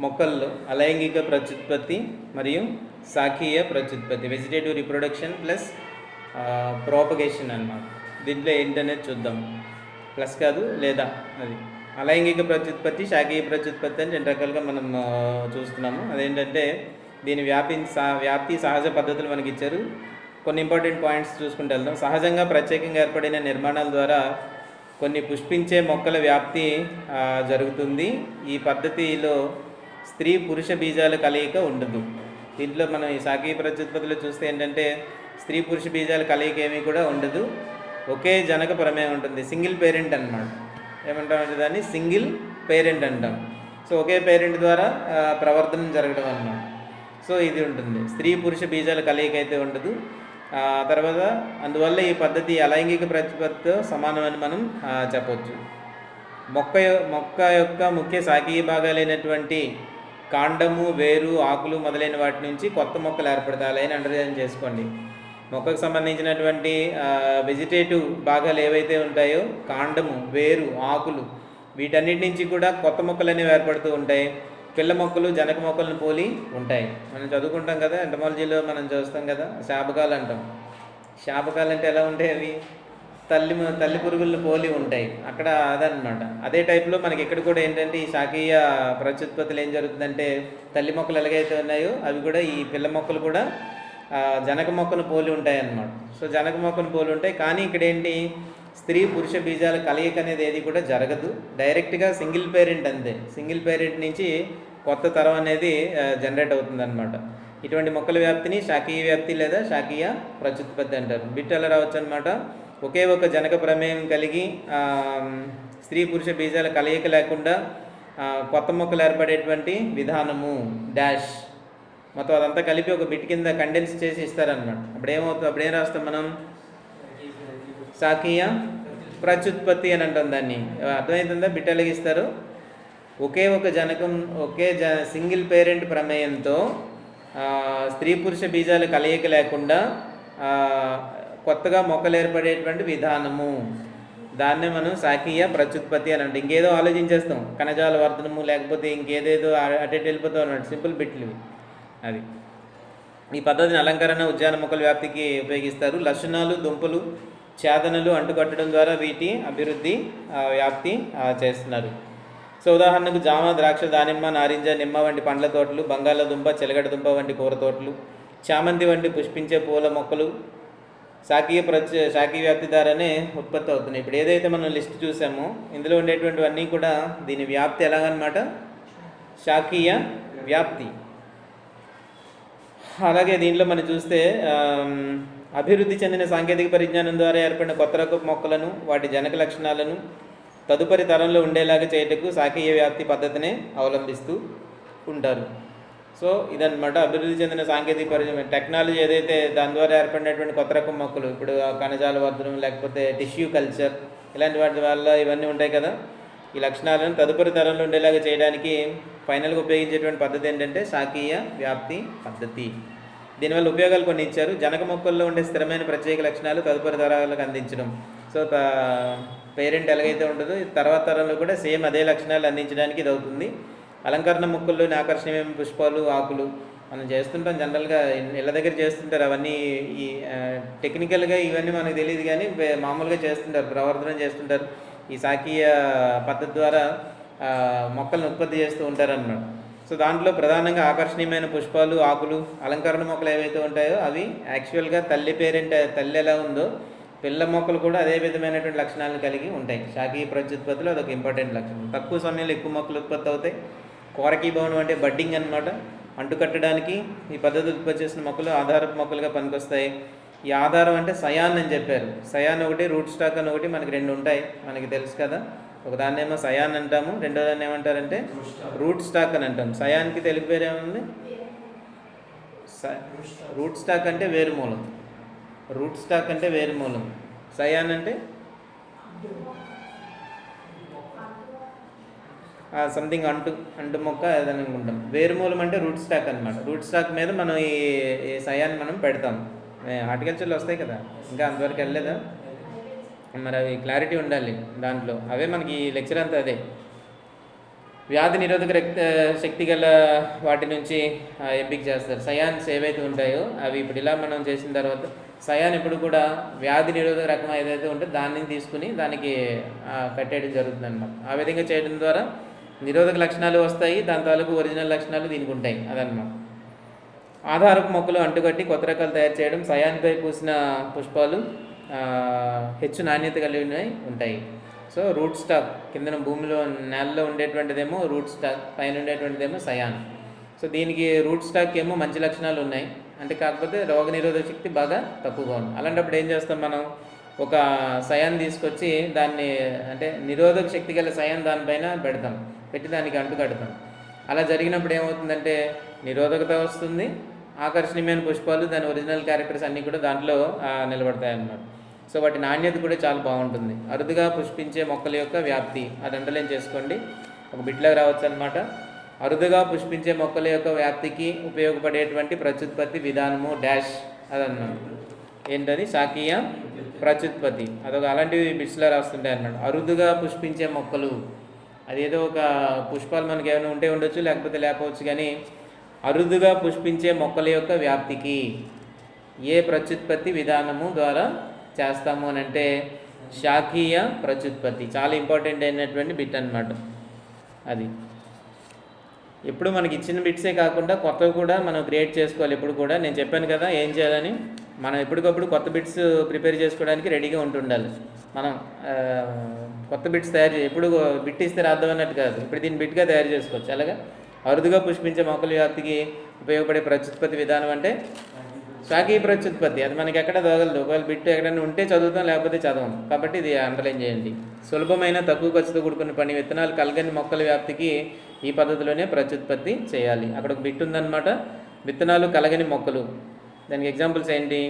మొక్కల్లో అలైంగిక ప్రత్యుత్పత్తి మరియు శాఖీయ ప్రత్యుత్పత్తి వెజిటేటివ్ రిప్రొడక్షన్ ప్లస్ ప్రోపగేషన్ అనమాట దీంట్లో ఏంటనేది చూద్దాం. ప్లస్ కాదు లేదా అది. అలైంగిక ప్రత్యుత్పత్తి శాఖీయ ప్రత్యుత్పత్తి అని రెండు రకాలుగా మనం చూస్తున్నాము. అదేంటంటే దీని వ్యాపి సా వ్యాప్తి సహజ పద్ధతులు మనకి ఇచ్చారు కొన్ని ఇంపార్టెంట్ పాయింట్స్ చూసుకుంటూ వెళ్దాం. సహజంగా ప్రత్యేకంగా ఏర్పడిన నిర్మాణాల ద్వారా కొన్ని పుష్పించే మొక్కల వ్యాప్తి జరుగుతుంది. ఈ పద్ధతిలో స్త్రీ పురుష బీజాల కలయిక ఉండదు. దీంట్లో మనం ఈ శాఖీయ ప్రత్యుత్పత్తిలో చూస్తే ఏంటంటే స్త్రీ పురుష బీజాల కలయిక ఏమీ కూడా ఉండదు. ఒకే జనక ప్రమేయం ఉంటుంది. సింగిల్ పేరెంట్ అనమాట ఏమంటామంటే దాన్ని? సింగిల్ పేరెంట్ అంటాం. సో ఒకే పేరెంట్ ద్వారా ప్రవర్తనం జరగడం అన్నమాట సో ఇది ఉంటుంది. స్త్రీ పురుష బీజాల కలయిక అయితే ఉండదు. తర్వాత అందువల్ల ఈ పద్ధతి అలైంగిక ప్రతిపత్తితో సమానమని మనం చెప్పవచ్చు చెప్పొచ్చు. మొక్క మొక్క యొక్క ముఖ్య సాకీయ భాగాలైనటువంటి కాండము వేరు ఆకులు మొదలైన వాటి నుంచి కొత్త మొక్కలు ఏర్పడతాయి అని అండర్స్టాండ్ చేసుకోండి. మొక్కకు సంబంధించినటువంటి వెజిటేటివ్ భాగాలు ఏవైతే ఉంటాయో కాండము వేరు ఆకులు వీటన్నిటి నుంచి కూడా కొత్త మొక్కలు అనేవి ఏర్పడుతూ ఉంటాయి. పిల్ల మొక్కలు జనక మొక్కలను పోలి ఉంటాయి. మనం చదువుకుంటాం కదా ఎంటమాలజీలో మనం చూస్తాం కదా శాపకాలు అంటాం. శాపకాలు అంటే ఎలా ఉంటాయి అవి? తల్లి తల్లి పురుగులను పోలి ఉంటాయి. అక్కడ అదనమాట అదే టైప్లో మనకి ఇక్కడ కూడా ఏంటంటే ఈ శాఖీయ ప్రత్యుత్పత్తులు ఏం జరుగుతుందంటే తల్లి మొక్కలు ఎలాగైతే ఉన్నాయో అవి కూడా ఈ పిల్ల మొక్కలు కూడా జనక మొక్కను పోలి ఉంటాయి అన్నమాట సో జనక మొక్కను పోలి ఉంటాయి. కానీ ఇక్కడ ఏంటి? స్త్రీ పురుష బీజాల కలయిక అనేది ఏది కూడా జరగదు. డైరెక్ట్గా సింగిల్ పేరెంట్ అంతే. సింగిల్ పేరెంట్ నుంచి కొత్త తరం అనేది జనరేట్ అవుతుంది అనమాట ఇటువంటి మొక్కల వ్యాప్తిని శాఖీయ వ్యాప్తి లేదా శాఖీయ ప్రత్యుత్పత్తి అంటారు. బిట్ ఎలా రావచ్చు అనమాట ఒకే ఒక జనక ప్రమేయం కలిగి స్త్రీ పురుష బీజాల కలయిక లేకుండా కొత్త మొక్కలు ఏర్పడేటువంటి విధానము డాష్. మొత్తం అదంతా కలిపి ఒక బిట్ కింద కండెన్స్ చేసి ఇస్తారనమాట అప్పుడు ఏమవుతుంది అప్పుడు ఏం రాస్తాం మనం? సాకీయ ప్రత్యుత్పత్తి అని అంటాం దాన్ని. అర్థమవుతుందా బిట్ ఎలాగిస్తారు ఒకే ఒక జనకం ఒకే జ సింగిల్ పేరెంట్ ప్రమేయంతో స్త్రీ పురుష బీజాలు కలయిక లేకుండా కొత్తగా మొక్కలు ఏర్పడేటువంటి విధానము. దాన్నే మనం శాఖీయ ప్రత్యుత్పత్తి అని అంటే. ఇంకేదో ఆలోచించేస్తాం. కణజాల వర్ధనము లేకపోతే ఇంకేదేదో అటు ఇటు వెళ్ళిపోతాం అన్నట్టు. సింపుల్ బిట్లు అది ఈ పద్ధతిని అలంకరణ ఉద్యాన మొక్కల వ్యాప్తికి ఉపయోగిస్తారు. లక్షణాలు దుంపలు ఛేదనలు అంటుకట్టడం ద్వారా వీటి అభివృద్ధి వ్యాప్తి చేస్తున్నారు. సో ఉదాహరణకు జామ ద్రాక్ష దానిమ్మ నారింజ నిమ్మ వంటి పండ్ల తోటలు బంగాళదుంప చిలగడ దుంప వంటి కూర తోటలు చామంతి వంటి పుష్పించే పూల మొక్కలు శాఖీయ ప్రత్య శాఖీయ వ్యాప్తి ద్వారానే ఉత్పత్తి అవుతున్నాయి. ఇప్పుడు ఏదైతే మనం లిస్ట్ చూసామో ఇందులో ఉండేటువంటివన్నీ కూడా దీని వ్యాప్తి ఎలాగనమాట? శాఖీయ వ్యాప్తి. అలాగే దీనిలో మనం చూస్తే అభివృద్ధి చెందిన సాంకేతిక పరిజ్ఞానం ద్వారా ఏర్పడిన కొత్త రకపు మొక్కలను వాటి జనక లక్షణాలను తదుపరి తరంలో ఉండేలాగా చేయటకు శాఖీయ వ్యాప్తి పద్ధతినే అవలంబిస్తూ ఉంటారు. సో ఇదన్నమాట. అభివృద్ధి చెందిన సాంకేతిక పరిచయం టెక్నాలజీ ఏదైతే దాని ద్వారా ఏర్పడినటువంటి కొత్త రకం మొక్కలు ఇప్పుడు కణజాల వర్ధనం లేకపోతే టిష్యూ కల్చర్ ఇలాంటి వాటి వల్ల ఇవన్నీ ఉంటాయి కదా. ఈ లక్షణాలను తదుపరి తరంలో ఉండేలాగా చేయడానికి ఫైనల్గా ఉపయోగించేటువంటి పద్ధతి ఏంటంటే శాఖీయ వ్యాప్తి పద్ధతి. దీనివల్ల ఉపయోగాలు కొన్ని ఇచ్చారు. జనక మొక్కల్లో ఉండే స్థిరమైన ప్రత్యేక లక్షణాలు తదుపరి తరాలకు అందించడం. సో పేరెంట్ ఎలాగైతే ఉంటుందో తర్వాత తరంలో కూడా సేమ్ అదే లక్షణాలు అందించడానికి ఇది అవుతుంది. అలంకరణ మొక్కల్లోని ఆకర్షణీయమైన పుష్పాలు ఆకులు మనం చేస్తుంటాం. జనరల్గా ఇళ్ళ దగ్గర చేస్తుంటారు. అవన్నీ ఈ టెక్నికల్గా ఇవన్నీ మనకు తెలియదు కానీ మామూలుగా చేస్తుంటారు. ప్రవర్ధనం చేస్తుంటారు. ఈ శాఖీయ పద్ధతి ద్వారా మొక్కలను ఉత్పత్తి చేస్తూ ఉంటారన్నమాట. సో దాంట్లో ప్రధానంగా ఆకర్షణీయమైన పుష్పాలు ఆకులు అలంకరణ మొక్కలు ఏవైతే ఉంటాయో అవి యాక్చువల్గా తల్లి పేరెంట్ తల్లి ఎలా ఉందో పిల్ల మొక్కలు కూడా అదే విధమైనటువంటి లక్షణాలను కలిగి ఉంటాయి. శాఖీయ ప్రత్యుత్పత్తిలో అదొక ఇంపార్టెంట్ లక్షణం. తక్కువ సమయంలో ఎక్కువ మొక్కలు ఉత్పత్తి అవుతాయి. కోరకీ భవనం అంటే బడ్డింగ్ అన్నమాట. అంటుకట్టడానికి ఈ పద్ధతి ఉత్పత్తి చేసిన మొక్కలు ఆధారపు మొక్కలుగా పనికొస్తాయి. ఈ ఆధారం అంటే సయాన్ అని చెప్పారు. సయాన్ ఒకటి రూట్ స్టాక్ అని ఒకటి మనకి రెండు ఉంటాయి. మనకి తెలుసు కదా. ఒకదాన్నేమో ఏమో సయాన్ అంటాము. రెండో దాన్ని ఏమంటారంటే రూట్ స్టాక్ అని అంటాం. సయాన్కి తెలుగు పేరు ఏముంది? రూట్ స్టాక్ అంటే వేరు మూలం. రూట్ స్టాక్ అంటే వేరు మూలం. సయాన్ అంటే సంథింగ్ అంటు అంటు మొక్క ఏదైనా అనుకుంటాం. వేరుమూలం అంటే రూట్ స్టాక్ అనమాట రూట్ స్టాక్ మీద మనం ఈ ఈ సయాన్ని మనం పెడతాం. హార్టికల్చర్లో వస్తాయి కదా. ఇంకా అంతవరకు వెళ్ళలేదా? మరి అవి క్లారిటీ ఉండాలి దాంట్లో. అవే మనకి ఈ లెక్చర్ అంతా అదే. వ్యాధి నిరోధక రక్త శక్తి గల వాటి నుంచి ఎంపిక చేస్తారు. సయాన్స్ ఏవైతే ఉంటాయో అవి ఇప్పుడు ఇలా మనం చేసిన తర్వాత సయాన్ ఇప్పుడు కూడా వ్యాధి నిరోధక రకం ఏదైతే ఉంటే దాన్ని తీసుకుని దానికి కట్టేయడం జరుగుతుంది అనమాట ఆ విధంగా చేయడం ద్వారా నిరోధక లక్షణాలు వస్తాయి దాని తాలూకు ఒరిజినల్ లక్షణాలు దీనికి ఉంటాయి అదనమాట. ఆధారపు మొక్కలు అంటుకట్టి కొత్త రకాలు తయారు చేయడం సయాన్పై పూసిన పుష్పాలు హెచ్చు నాణ్యత కలిగినవి ఉంటాయి. సో రూట్ స్టాక్ కింద భూమిలో నేలలో ఉండేటువంటిదేమో రూట్ స్టాక్ పైన ఉండేటువంటిదేమో సయాన్. సో దీనికి రూట్ స్టాక్ ఏమో మంచి లక్షణాలు ఉన్నాయి. అంటే కాకపోతే రోగ నిరోధక శక్తి బాగా తక్కువగా ఉంది. అలాంటప్పుడు ఏం చేస్తాం మనం? ఒక సయాన్ తీసుకొచ్చి దాన్ని అంటే నిరోధక శక్తి గల సయాన్ దానిపైన పెడతాం. పెట్టి దానికి అంటు కడతాం. అలా జరిగినప్పుడు ఏమవుతుందంటే నిరోధకత వస్తుంది ఆకర్షణీయమైన పుష్పాలు దాని ఒరిజినల్ క్యారెక్టర్స్ అన్నీ కూడా దాంట్లో నిలబడతాయి అన్నమాట సో వాటి నాణ్యత కూడా చాలా బాగుంటుంది. అరుదుగా పుష్పించే మొక్కల యొక్క వ్యాప్తి అది అండర్లైన్ చేసుకోండి. ఒక బిట్లో రావచ్చు అనమాట అరుదుగా పుష్పించే మొక్కల యొక్క వ్యాప్తికి ఉపయోగపడేటువంటి ప్రత్యుత్పత్తి విధానము డాష్ అదన్నమాట. ఏంటది? శాకీయ ప్రత్యుత్పత్తి. అదొక అలాంటివి బిట్స్లో రాస్తుంటాయి అన్నమాట అరుదుగా పుష్పించే మొక్కలు అదేదో ఒక పుష్పాలు మనకి ఏమైనా ఉంటే ఉండొచ్చు లేకపోతే లేకపోవచ్చు కానీ అరుదుగా పుష్పించే మొక్కల యొక్క వ్యాప్తికి ఏ ప్రత్యుత్పత్తి విధానము ద్వారా చేస్తాము అని అంటే శాఖీయ ప్రత్యుత్పత్తి. చాలా ఇంపార్టెంట్ అయినటువంటి బిట్ అన్నమాట అది. ఎప్పుడు మనకి ఇచ్చిన బిట్సే కాకుండా కొత్తవి కూడా మనం క్రియేట్ చేసుకోవాలి. ఎప్పుడు కూడా నేను చెప్పాను కదా ఏం చేయాలని? మనం ఎప్పటికప్పుడు కొత్త బిట్స్ ప్రిపేర్ చేసుకోవడానికి రెడీగా ఉంటుండాలి. మనం కొత్త బిట్స్ తయారు చే ఎప్పుడు బిట్ ఇస్తే రాద్దాం అన్నట్టు కాదు. ఇప్పుడు దీన్ని బిట్గా తయారు చేసుకోవచ్చు. అలాగా? అరుదుగా పుష్పించే మొక్కల వ్యాప్తికి ఉపయోగపడే ప్రత్యుత్పత్తి విధానం అంటే శాఖీయ ప్రత్యుత్పత్తి. అది మనకి ఎక్కడ దొగలదు ఒకవేళ బిట్ ఎక్కడైనా ఉంటే చదువుతాం లేకపోతే చదవం. కాబట్టి ఇది అండర్లైన్ చేయండి. సులభమైన తక్కువ ఖర్చుతో కూడుకున్న పని విత్తనాలు కలగని మొక్కల వ్యాప్తికి ఈ పద్ధతిలోనే ప్రత్యుత్పత్తి చేయాలి. అక్కడ ఒక బిట్ ఉందన్నమాట. విత్తనాలు కలగని మొక్కలు. దానికి ఎగ్జాంపుల్స్ ఏంటి?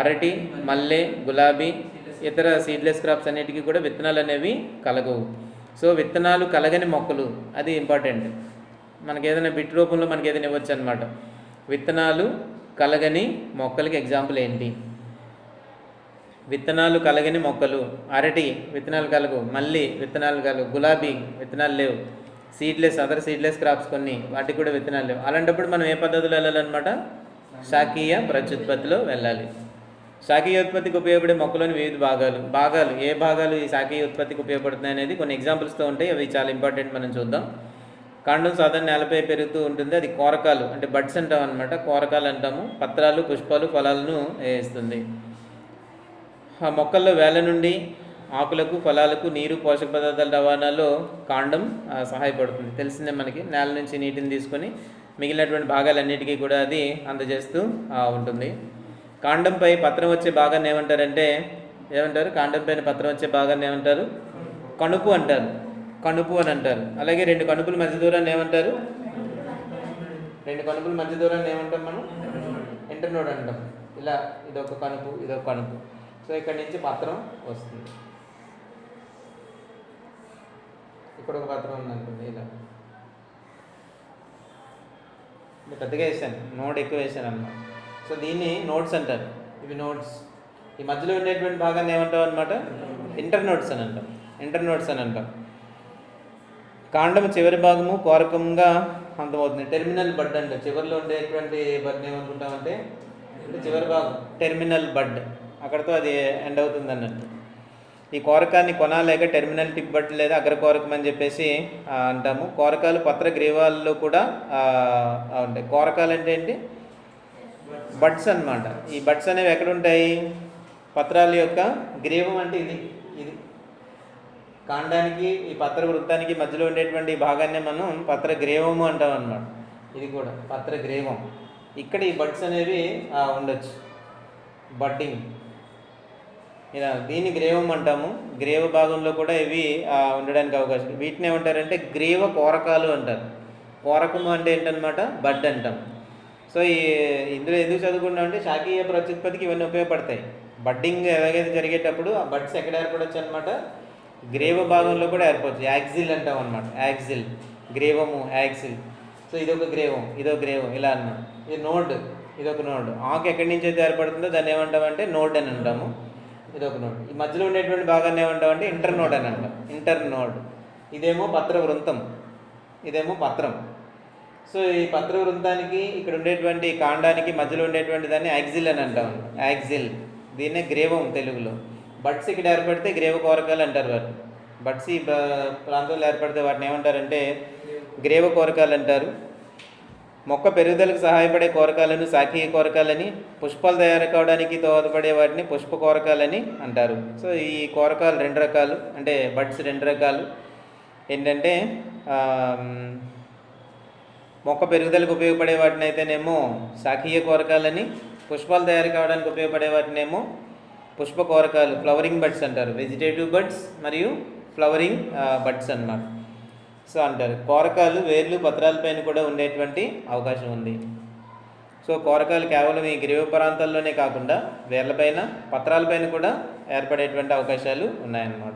అరటి మల్లె గులాబీ ఇతర సీడ్లెస్ క్రాప్స్ అన్నిటికీ కూడా విత్తనాలు అనేవి కలగవు. సో విత్తనాలు కలగని మొక్కలు అది ఇంపార్టెంట్ మనకి ఏదైనా బిట్ రూపంలో మనకి ఏదైనా ఇవ్వచ్చు అనమాట విత్తనాలు కలగని మొక్కలకి ఎగ్జాంపుల్ ఏంటి? విత్తనాలు కలగని మొక్కలు అరటి విత్తనాలు కలగు మల్లి విత్తనాలు కలగు గులాబీ విత్తనాలు లేవు. సీడ్లెస్ అదర్ సీడ్లెస్ క్రాప్స్ కొన్ని వాటికి కూడా విత్తనాలు లేవు. అలాంటప్పుడు మనం ఏ పద్ధతిలో వెళ్ళాలన్నమాట? శాకీయ ప్రత్యుత్పత్తిలో వెళ్ళాలి. శాకీయ ఉత్పత్తికి ఉపయోగపడే మొక్కలోని వివిధ భాగాలు భాగాలు ఏ భాగాలు ఈ శాకీయ ఉత్పత్తికి ఉపయోగపడుతున్నాయి అనేది కొన్ని ఎగ్జాంపుల్స్తో ఉంటాయి. అవి చాలా ఇంపార్టెంట్ మనం చూద్దాం. కాండం సాధారణ నేలపై పెరుగుతూ ఉంటుంది. అది కోరకాలు అంటే బడ్స్ అంటాం అనమాట కోరకాలు అంటాము. పత్రాలు పుష్పాలు ఫలాలను వేస్తుంది. ఆ మొక్కల్లో వేల నుండి ఆకులకు ఫలాలకు నీరు పోషక పదార్థాల రవాణాలో కాండం సహాయపడుతుంది. తెలిసిందే మనకి. నేల నుంచి నీటిని తీసుకొని మిగిలినటువంటి భాగాలన్నిటికీ కూడా అది అందజేస్తూ ఉంటుంది. కాండంపై పత్రం వచ్చే భాగాన్ని ఏమంటారంటే ఏమంటారు? కాండం పైన పత్రం వచ్చే భాగాన్ని ఏమంటారు? కణుపు అంటారు. కణుపు అని అంటారు. అలాగే రెండు కణుపుల మధ్య దూరాన్ని ఏమంటారు? రెండు కణుపుల మధ్య దూరాన్ని ఏమంటాం మనం? ఇంటర్నోడ్ అంటాం. ఇలా ఇదొక కణుపు ఇదొక కణుపు. సో ఇక్కడ నుంచి పత్రం వస్తుంది. ఇక్కడ ఒక పత్రం ఉందనుకోండి ఇలా ఇది పెద్దగా వేసాను నోట్ ఎక్కువ వేసాను అన్నమాట సో దీన్ని నోట్స్ అంటారు. ఇవి నోట్స్. ఈ మధ్యలో ఉండేటువంటి భాగాన్ని ఏమంటాం అనమాట ఇంటర్ నోట్స్ అని అంటాం. ఇంటర్ నోట్స్ అని అంటాం. కాండము చివరి భాగము కోరకంగా అంతమవుతుంది. టెర్మినల్ బడ్ అంటే. చివరిలో ఉండేటువంటి బడ్ ఏమనుకుంటామంటే? చివరి భాగం. Terminal bud. అక్కడతో అది ఎండ్ అవుతుంది అన్నట్టు. ఈ కోరకాన్ని కొనాలేక టెర్మినల్ టిప్ లేదా అగ్ర కోరకం అని చెప్పేసి అంటాము. కోరకాలు పత్ర గ్రీవాల్లో కూడా ఉంటాయి. కోరకాలు అంటే ఏంటి? బడ్స్ అన్నమాట. ఈ బడ్స్ అనేవి ఎక్కడ ఉంటాయి పత్రాల యొక్క గ్రీవం అంటే ఇది. ఇది. కాండానికి ఈ పత్ర వృత్తానికి మధ్యలో ఉండేటువంటి భాగాన్ని మనం పత్ర గ్రీవము అంటాం అనమాట ఇది కూడా పత్ర గ్రీవం. ఇక్కడ ఈ బడ్స్ అనేవి ఉండొచ్చు. బడ్డింగ్. ఇలా దీన్ని గ్రేవం అంటాము. గ్రేవ భాగంలో కూడా ఇవి ఉండడానికి అవకాశం వీటిని ఏమంటారంటే గ్రేవ కోరకాలు అంటారు. కోరకము అంటే ఏంటనమాట బడ్ అంటాం. సో ఈ ఇందులో ఎందుకు చదువుకున్నాం అంటే శాఖీయ ప్రత్యుత్పత్తికి ఇవన్నీ ఉపయోగపడతాయి. బడ్డింగ్ ఎలాగైతే జరిగేటప్పుడు ఆ బడ్స్ ఎక్కడ ఏర్పడవచ్చు అనమాట గ్రేవ భాగంలో కూడా ఏర్పడవచ్చు యాక్సిల్ అంటాం అనమాట యాక్సిల్. గ్రేవము యాక్సిల్. సో ఇదొక గ్రేవం ఇదొక గ్రేవం ఇలా అన్నాం ఇది నోడ్ ఇదొక నోడ్. ఆకు ఎక్కడి నుంచి అయితే ఏర్పడుతుందో దాన్ని ఏమంటామంటే నోడ్ అని అంటాము. ఇదొక నోడ్ ఈ మధ్యలో ఉండేటువంటి భాగాన్ని ఏమంటామంటే ఇంటర్ నోడ్ అని అంటాం. ఇంటర్ నోడ్ ఇదేమో పత్ర వృంతం. ఇదేమో పత్రం. సో ఈ పత్ర వృంతానికి ఇక్కడ ఉండేటువంటి కాండానికి మధ్యలో ఉండేటువంటి దాన్ని యాక్సిల్ అని అంటాం. యాక్సిల్ దీన్నే గ్రేవం తెలుగులో. బట్స్ ఇక్కడ ఏర్పడితే గ్రేవ కోరకాలు అంటారు వాటిని బట్స్ ఈ ప్రా- ప్రాంతంలో ఏర్పడితే వాటిని ఏమంటారంటే గ్రేవ కోరకాలు అంటారు. మొక్క పెరుగుదలకు సహాయపడే కోరకాలను శాఖీయ కోరకాలని పుష్పాలు తయారు కావడానికి దోహదపడే వాటిని పుష్ప కోరకాలని అంటారు. సో ఈ కోరకాలు రెండు రకాలు అంటే బడ్స్ రెండు రకాలు. ఏంటంటే మొక్క పెరుగుదలకు ఉపయోగపడే వాటిని అయితేనేమో శాఖీయ కోరకాలని పుష్పాలు తయారు కావడానికి ఉపయోగపడే వాటినేమో పుష్ప కోరకాలు ఫ్లవరింగ్ బడ్స్ అంటారు. వెజిటేటివ్ బడ్స్ మరియు ఫ్లవరింగ్ బడ్స్ అన్నమాట. సో అంటారు. కోరకాలు వేర్లు పత్రాలపైన కూడా ఉండేటువంటి అవకాశం ఉంది. సో కోరకాలు కేవలం ఈ గ్రీవ ప్రాంతాల్లోనే కాకుండా వేర్లపైన పత్రాలపైన కూడా ఏర్పడేటువంటి అవకాశాలు ఉన్నాయన్నమాట.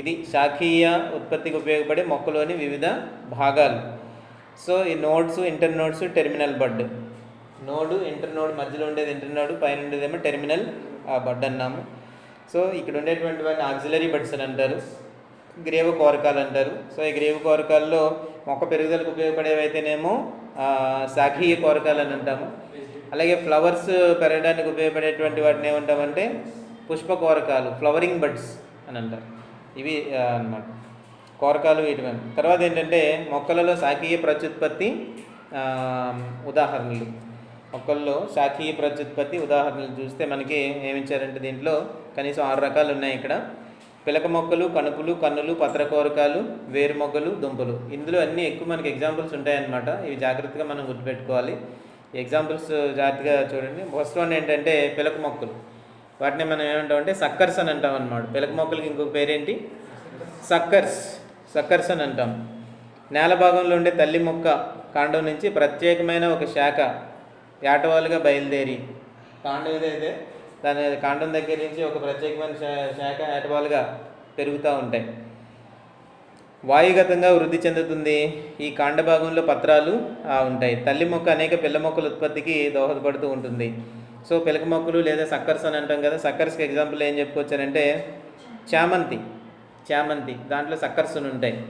ఇది శాఖీయ ఉత్పత్తికి ఉపయోగపడే మొక్కలోని వివిధ భాగాలు. సో ఈ nodes internodes terminal bud. Node internode మధ్యలో ఉండేది ఇంటర్ నోడ్ పైన ఉండేదేమో టెర్మినల్ బడ్ అన్నాము. సో ఇక్కడ ఉండేటువంటి వాటిని ఆక్సిలరీ బడ్స్ అని అంటారు. గ్రేవ కోరకాలు అంటారు. సో ఈ గ్రేవ కోరకాల్లో మొక్క పెరుగుదలకు ఉపయోగపడేవి అయితేనేమో శాఖీయ కోరకాలు అని అంటాము. అలాగే ఫ్లవర్స్ పెరగడానికి ఉపయోగపడేటువంటి వాటిని ఏమంటామంటే పుష్ప కోరకాలు ఫ్లవరింగ్ బడ్స్ అని అంటారు. ఇవి అన్నమాట. కోరకాలు వీటి తర్వాత ఏంటంటే మొక్కలలో శాఖీయ ప్రత్యుత్పత్తి ఉదాహరణలు. మొక్కల్లో శాఖీయ ప్రత్యుత్పత్తి ఉదాహరణలు చూస్తే మనకి ఏమి ఇచ్చారంటే దీంట్లో కనీసం ఆరు రకాలు ఉన్నాయి ఇక్కడ. పిలక మొక్కలు కణుపులు కన్నులు పత్రకోరకాలు వేరు మొగ్గలు దుంపలు. ఇందులో అన్నీ ఎక్కువ మనకి ఎగ్జాంపుల్స్ ఉంటాయన్నమాట. ఇవి జాగ్రత్తగా మనం గుర్తుపెట్టుకోవాలి. ఎగ్జాంపుల్స్ జాగ్రత్తగా చూడండి. ఫస్ట్ వన్ ఏంటంటే పిలక మొక్కలు. వాటిని మనం ఏమంటామంటే సక్కర్స్ అని అంటాం అనమాట పిలక మొక్కలకి ఇంకొక పేరేంటి? సక్కర్స్. సక్కర్స్ అని అంటాం. నేల భాగంలో ఉండే తల్లి మొక్క కాండం నుంచి ప్రత్యేకమైన ఒక శాఖ ఏటవాలుగా బయలుదేరి. కాండం ఏదైతే? దాని కాండం దగ్గర నుంచి ఒక ప్రత్యేకమైన శాఖ ఏటవాలుగా పెరుగుతూ ఉంటాయి. వాయుగతంగా వృద్ధి చెందుతుంది. ఈ కాండ భాగంలో పత్రాలు ఉంటాయి. తల్లి మొక్క అనేక పిల్ల మొక్కల ఉత్పత్తికి దోహదపడుతూ ఉంటుంది. సో పిలక మొక్కలు లేదా సక్కర్స్ అని అంటాం కదా సక్కర్స్కి ఎగ్జాంపుల్ ఏం చెప్పుకోవచ్చారంటే చామంతి చామంతి. దాంట్లో సక్కర్స్ ఉంటాయి.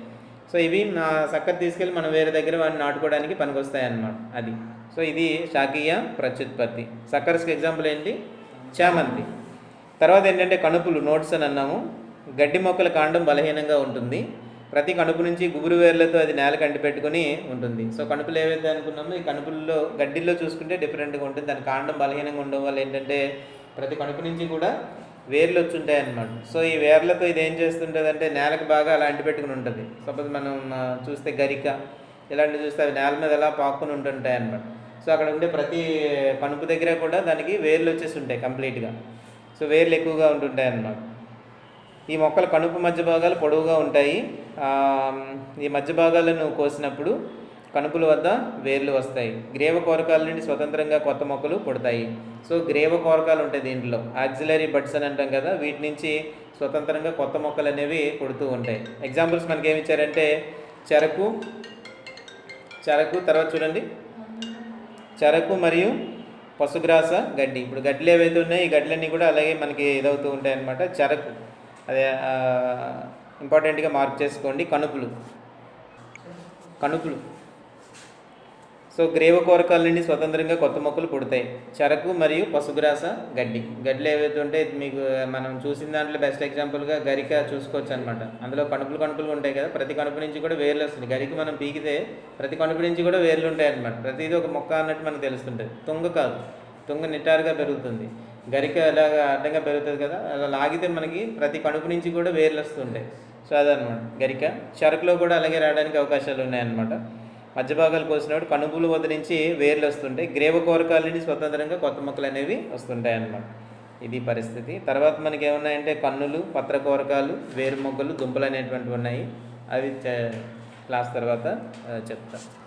సో ఇవి నా సక్కర్ తీసుకెళ్ళి మనం వేరే దగ్గర వాడిని నాటుకోవడానికి పనికొస్తాయి అన్నమాట అది. సో ఇది శాఖీయ ప్రత్యుత్పత్తి. సక్కర్స్కి ఎగ్జాంపుల్ ఏంటి? చామంతి. తర్వాత ఏంటంటే కణుపులు నోట్స్ అని అన్నాము. గడ్డి మొక్కల కాండం బలహీనంగా ఉంటుంది. ప్రతి కణుపు నుంచి గుబురు వేర్లతో అది నేల కంటి పెట్టుకుని ఉంటుంది. సో కణుపులు ఏవైతే అనుకున్నామో ఈ కణుపుల్లో గడ్డిల్లో చూసుకుంటే డిఫరెంట్గా ఉంటుంది. దాని కాండం బలహీనంగా ఉండడం వల్ల ఏంటంటే ప్రతి కణుపు నుంచి కూడా వేర్లు వచ్చి ఉంటాయి అన్నమాట. సో ఈ వేర్లతో ఇది ఏం చేస్తుంటుంది అంటే నేలకు బాగా అలా అంటిపెట్టుకుని ఉంటుంది. సపోజ్ మనం చూస్తే గరిక ఇలాంటివి చూస్తే అవి నేల మీద ఎలా పాక్కుని ఉంటుంటాయి అన్నమాట. సో అక్కడ ఉండే ప్రతి కణుపు దగ్గర కూడా దానికి వేర్లు వచ్చేసి ఉంటాయి కంప్లీట్గా. సో వేర్లు ఎక్కువగా ఉంటుంటాయి అన్నమాట. ఈ మొక్కల కణుపు మధ్య భాగాలు పొడవుగా ఉంటాయి. ఈ మధ్య భాగాలను కోసినప్పుడు కణుపుల వద్ద వేర్లు వస్తాయి. గ్రేవ కోరకాల నుండి స్వతంత్రంగా కొత్త మొక్కలు పుడతాయి. సో గ్రేవ కోరకాలు ఉంటాయి దీంట్లో. ఆక్సిలరీ బడ్స్ అని అంటాం కదా వీటి నుంచి స్వతంత్రంగా కొత్త మొక్కలు అనేవి పుడుతూ ఉంటాయి. ఎగ్జాంపుల్స్ మనకి ఏమి ఇచ్చారంటే చెరకు చెరకు తర్వాత చూడండి. చెరకు మరియు పశుగ్రాస గడ్డి. ఇప్పుడు గడ్డలు ఏవైతే ఉన్నాయో ఈ గడ్డలన్నీ కూడా అలాగే మనకి ఇదవుతూ ఉంటాయి చెరకు. అదే ఇంపార్టెంట్గా మార్క్ చేసుకోండి. కణుకులు కణుకులు సో గ్రేవ కోరకాల నుండి స్వతంత్రంగా కొత్త మొక్కలు పుడతాయి. చెరకు మరియు పశుగ్రాస గడ్డి. గడ్డలు ఏవైతే ఉంటే మీకు మనం చూసిన దాంట్లో బెస్ట్ ఎగ్జాంపుల్గా గరిక చూసుకోవచ్చు అనమాట అందులో కణుపులు కణుపులు ఉంటాయి కదా ప్రతి కణుపు నుంచి కూడా వేర్లు వస్తుంది గరికి మనం పీకితే ప్రతి కణుపు నుంచి కూడా వేర్లు ఉంటాయి అనమాట ప్రతిదీ ఒక మొక్క అన్నట్టు మనకు తెలుస్తుంటుంది. తుంగ కాదు. తుంగ నిటారుగా పెరుగుతుంది. గరిక ఎలాగా అడ్డంగా పెరుగుతుంది కదా అలా లాగితే మనకి ప్రతి కణుపు నుంచి కూడా వేర్లు వస్తుంటాయి. సో అదనమాట గరిక చెరకులో కూడా అలాగే రావడానికి అవకాశాలు ఉన్నాయన్నమాట. మధ్య భాగాలు కోసినప్పుడు కణుపుల వద్ద నుంచి వేర్లు వస్తుంటాయి. గ్రేవ కోరకాల నుండి స్వతంత్రంగా కొత్త మొక్కలు అనేవి వస్తుంటాయి అన్నమాట ఇది పరిస్థితి. తర్వాత మనకి ఏమున్నాయంటే కన్నులు పత్ర కోరకాలు వేరు మొగ్గలు దుంపలు అనేటువంటివి ఉన్నాయి. అవి చే- క్లాస్ తర్వాత చెప్తాను